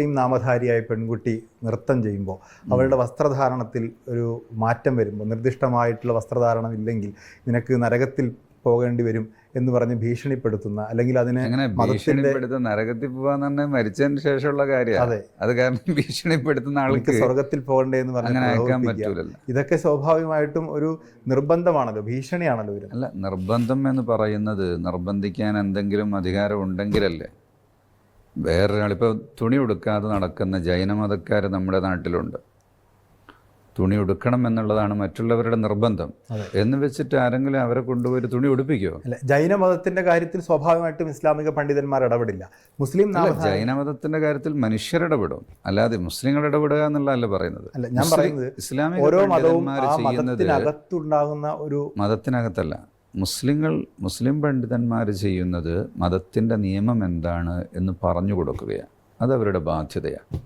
മുസ്ലിം നാമധാരിയായ പെൺകുട്ടി നൃത്തം ചെയ്യുമ്പോൾ അവളുടെ വസ്ത്രധാരണത്തിൽ ഒരു മാറ്റം വരുമ്പോൾ നിർദ്ദിഷ്ടമായിട്ടുള്ള വസ്ത്രധാരണം ഇല്ലെങ്കിൽ നിനക്ക് നരകത്തിൽ പോകേണ്ടി വരും എന്ന് പറഞ്ഞ് ഭീഷണിപ്പെടുത്തുന്ന അല്ലെങ്കിൽ അതിനെ ഭീഷണിപ്പെടുത്തുന്ന നരകത്തിൽ പറഞ്ഞാൽ മരിച്ചതിന് ശേഷമുള്ള കാര്യം അതെ. അത് കാരണം ഭീഷണിപ്പെടുത്തുന്ന ആൾക്ക് സ്വർഗത്തിൽ പോകണ്ടേ എന്ന് പറഞ്ഞ് അങ്ങനെ അയക്കാൻ പ്രലോഭിപ്പിക്കുക. പറ്റൂലല്ലോ. ഇതൊക്കെ സ്വാഭാവികമായിട്ടും ഒരു നിർബന്ധമാണല്ലോ ഭീഷണിയാണല്ലോ അല്ല നിർബന്ധം എന്ന് പറയുന്നത് നിർബന്ധിക്കാൻ എന്തെങ്കിലും അധികാരം ഉണ്ടെങ്കിലല്ലേ? വേറൊരാളിപ്പോൾ തുണി ഉടുക്കാതെ നടക്കുന്ന ജൈനമതക്കാർ നമ്മുടെ നാട്ടിലുണ്ട്. തുണി ഉടുക്കണം എന്നുള്ളതാണ് മറ്റുള്ളവരുടെ നിർബന്ധം. എന്ന് വെച്ചിട്ട് ആരെങ്കിലും അവരെ കൊണ്ടുപോയി തുണി ഉടുപ്പിക്കുമോ അല്ല ജൈനമതത്തിന്റെ കാര്യത്തിൽ സ്വാഭാവികമായിട്ടും ഇസ്ലാമിക പണ്ഡിതന്മാർ ഇടപെടില്ല. മുസ്ലിം ജൈനമതത്തിന്റെ കാര്യത്തിൽ മനുഷ്യർ ഇടപെടും. അല്ലാതെ മുസ്ലിങ്ങൾ ഇടപെടുക എന്നുള്ളതല്ല പറയുന്നത്. അല്ല ഞാൻ പറയുന്നത് ഇസ്ലാമിക ഓരോ മതവും ചെയ്യുന്നത് മതത്തിനകത്തുണ്ടാകുന്ന ഒരു മതത്തിനകത്തല്ല. മുസ്ലിങ്ങൾ മുസ്ലിം പണ്ഡിതന്മാർ ചെയ്യുന്നത് മതത്തിന്റെ നിയമം എന്താണ് എന്ന് പറഞ്ഞു കൊടുക്കുകയാണ്. അതവരുടെ ബാധ്യതയാണ്.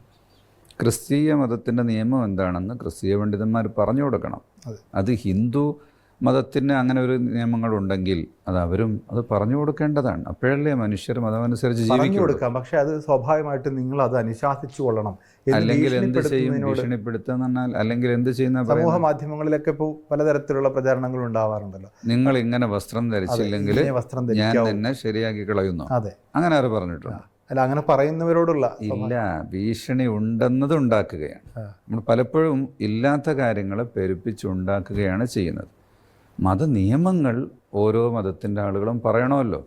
ക്രിസ്തീയ മതത്തിന്റെ നിയമം എന്താണെന്ന് ക്രിസ്തീയ പണ്ഡിതന്മാർ പറഞ്ഞു കൊടുക്കണം. അതെ. അത് ഹിന്ദു മതത്തിന് അങ്ങനെ ഒരു നിയമങ്ങളുണ്ടെങ്കിൽ അത് അവരും അത് പറഞ്ഞു കൊടുക്കേണ്ടതാണ്. അപ്പോഴല്ലേ മനുഷ്യർ മതമനുസരിച്ച് പറഞ്ഞു കൊടുക്കാം. പക്ഷേ അത് സ്വാഭാവികമായിട്ട് നിങ്ങൾ അത് അനുശാസിച്ചു കൊള്ളണം. അല്ലെങ്കിൽ എന്ത് ചെയ്യും? ഭീഷണിപ്പെടുത്തുക എന്ന് പറഞ്ഞാൽ അല്ലെങ്കിൽ എന്ത് ചെയ്യുന്ന സമൂഹ മാധ്യമങ്ങളിലൊക്കെ ഇപ്പോൾ പലതരത്തിലുള്ള പ്രചാരണങ്ങൾ ഉണ്ടാവാറുണ്ടല്ലോ. നിങ്ങൾ ഇങ്ങനെ വസ്ത്രം ധരിച്ചില്ലെങ്കിൽ വസ്ത്രം ഞാൻ തന്നെ ശരിയാക്കി കളയുന്നു? അതെ. അങ്ങനെ അവർ പറഞ്ഞിട്ടുണ്ട്. അല്ല അങ്ങനെ പറയുന്നവരോടുള്ള ഇല്ല ഭീഷണി ഉണ്ടെന്നത് ഉണ്ടാക്കുകയാണ്. നമ്മൾ പലപ്പോഴും ഇല്ലാത്ത കാര്യങ്ങളെ പെരുപ്പിച്ചുണ്ടാക്കുകയാണ് ചെയ്യുന്നത്. മതനിയമങ്ങൾ ഓരോ മതത്തിന്റെ ആളുകളും പറയണമല്ലോ.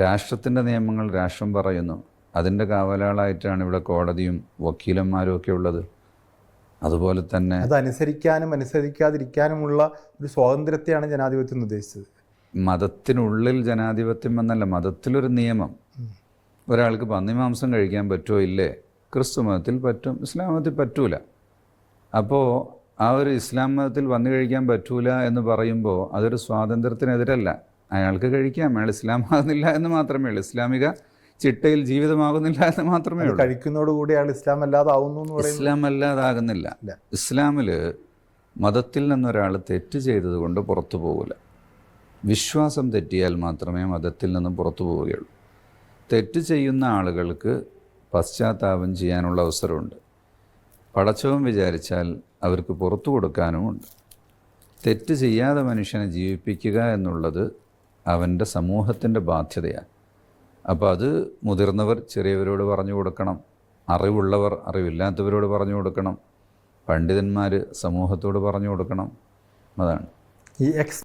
രാഷ്ട്രത്തിന്റെ നിയമങ്ങൾ രാഷ്ട്രം പറയുന്നു. അതിന്റെ കാവലാളായിട്ടാണ് ഇവിടെ കോടതിയും വക്കീലന്മാരും ഒക്കെ ഉള്ളത്. അതുപോലെ തന്നെ അത് അനുസരിക്കാനും അനുസരിക്കാതിരിക്കാനുമുള്ള ഒരു സ്വാതന്ത്ര്യത്തെയാണ് ജനാധിപത്യം ഉദ്ദേശിച്ചത്. മതത്തിനുള്ളിൽ ജനാധിപത്യം എന്നല്ല മതത്തിലൊരു നിയമം. ഒരാൾക്ക് പന്നിമാംസം കഴിക്കാൻ പറ്റുമോ? ഇല്ലേ. ക്രിസ്തു മതത്തിൽ പറ്റും ഇസ്ലാം മതത്തിൽ പറ്റൂല. അപ്പോൾ ആ ഒരു ഇസ്ലാം മതത്തിൽ വന്നു കഴിക്കാൻ പറ്റൂല എന്ന് പറയുമ്പോൾ അതൊരു സ്വാതന്ത്ര്യത്തിനെതിരല്ല. അയാൾക്ക് കഴിക്കാം അയാൾ ഇസ്ലാം ആകുന്നില്ല എന്ന് മാത്രമേ ഉള്ളൂ. ഇസ്ലാമിക ചിട്ടയിൽ ജീവിതമാകുന്നില്ല എന്ന് മാത്രമേ ഉള്ളൂ. കഴിക്കുന്നതോടുകൂടി അയാൾ ഇസ്ലാം അല്ലാതാവുന്നു ഇസ്ലാം അല്ലാതാകുന്നില്ല. ഇസ്ലാമിൽ മതത്തിൽ നിന്നൊരാൾ തെറ്റ് ചെയ്തത് കൊണ്ട് പുറത്തു പോകില്ല വിശ്വാസം തെറ്റിയാൽ മാത്രമേ മതത്തിൽ നിന്നും പുറത്തു പോവുകയുള്ളൂ. തെറ്റ് ചെയ്യുന്ന ആളുകൾക്ക് പശ്ചാത്താപം ചെയ്യാനുള്ള അവസരമുണ്ട്. പടച്ചവൻ വിചാരിച്ചാൽ അവർക്ക് പുറത്തു കൊടുക്കാനുമുണ്ട് തെറ്റ് ചെയ്യാതെ മനുഷ്യനെ ജീവിപ്പിക്കുക എന്നുള്ളത് അവന്റെ സമൂഹത്തിന്റെ ബാധ്യതയാണ്. അപ്പോൾ അത് മുതിർന്നവർ ചെറിയവരോട് പറഞ്ഞു കൊടുക്കണം അറിവുള്ളവർ അറിവില്ലാത്തവരോട് പറഞ്ഞു കൊടുക്കണം പണ്ഡിതന്മാർ സമൂഹത്തോട് പറഞ്ഞു കൊടുക്കണം. അതാണ്. ഈ എക്സ്